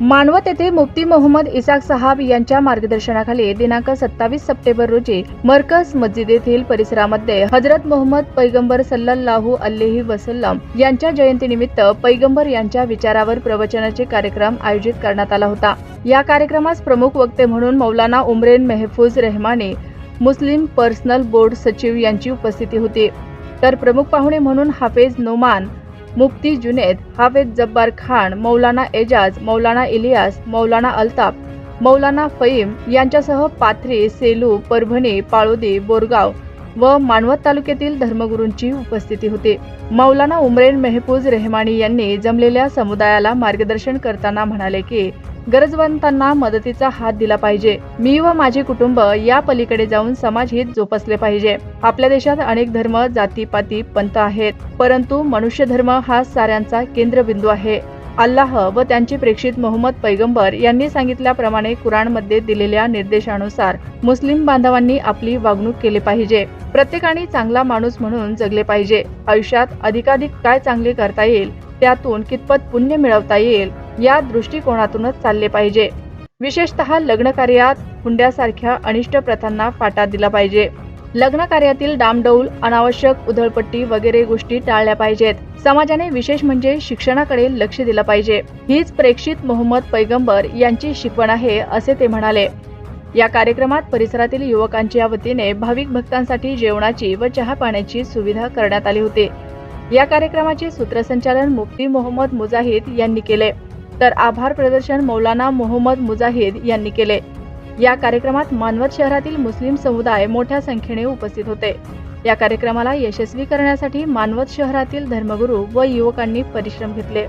मानवत येथे मुफ्ती मोहम्मद इसाक साहाब यांच्या मार्गदर्शनाखाली दिनांक सत्तावीस सप्टेंबर रोजी मरकज मस्जिद येथील परिसरामध्ये हजरत मोहम्मद पैगंबर सल्लाहू अल्लेही वसलम यांच्या जयंतीनिमित्त पैगंबर यांच्या विचारावर प्रवचनाचे कार्यक्रम आयोजित करण्यात आला होता. या कार्यक्रमास प्रमुख वक्ते म्हणून मौलाना उमरेन मेहफूज रेहमाने मुस्लिम पर्सनल बोर्ड सचिव यांची उपस्थिती होती. तर प्रमुख पाहुणे म्हणून हाफेज नोमान मुफ्ती जुनेद हाफेज जब्बार खान मौलाना एजाज मौलाना इलियास मौलाना अल्ताफ मौलाना फईम यांच्यासह पाथरी सेलू परभणी पाळोदी बोरगाव व मानवत तालुक्यातील धर्मगुरूंची उपस्थिती होती. मौलाना उमरेन मेहफूज रेहमानी यांनी जमलेल्या समुदायाला मार्गदर्शन करताना म्हणाले की गरजवंतांना मदतीचा हात दिला पाहिजे. मी व माझे कुटुंब या पलीकडे जाऊन समाजहित जोपासले पाहिजे. आपल्या देशात अनेक धर्म जातीपाती पंथ आहेत. परंतु मनुष्य धर्म हा साऱ्यांचा केंद्रबिंदू आहे. अल्लाह व त्यांचे प्रेक्षित मोहम्मद पैगंबर यांनी सांगितल्याप्रमाणे कुराणमध्ये दिलेल्या निर्देशानुसार मुस्लिम बांधवांनी आपली वागणूक केली पाहिजे. प्रत्येकाने चांगला माणूस म्हणून जगले पाहिजे. आयुष्यात अधिकाधिक काय चांगले करता येईल त्यातून कितपत पुण्य मिळवता येईल या दृष्टिकोनातूनच चालले पाहिजे. विशेषतः लग्न कार्यात हुंड्यासारख्या अनिष्ट प्रथांना फाटा दिला पाहिजे. लग्न कार्यातील डामडौल अनावश्यक उधळपट्टी वगैरे गोष्टी टाळल्या पाहिजेत. समाजाने विशेष म्हणजे शिक्षणाकडे लक्ष दिलं पाहिजे. हीच प्रेक्षित मोहम्मद पैगंबर यांची शिकवण आहे असे ते म्हणाले. या कार्यक्रमात परिसरातील युवकांच्या वतीने भाविक भक्तांसाठी जेवणाची व चहा पाण्याची सुविधा करण्यात आली होती. या कार्यक्रमाचे सूत्रसंचालन मुफ्ती मोहम्मद मुजाहिद यांनी केले. तर आभार प्रदर्शन मौलाना मोहम्मद मुजाहिद यांनी केले. या कार्यक्रमात मानवत शहरातील मुस्लिम समुदाय मोठ्या संख्येने उपस्थित होते. या कार्यक्रमाला यशस्वी करण्यासाठी मानवत शहरातील धर्मगुरू व युवकांनी परिश्रम घेतले.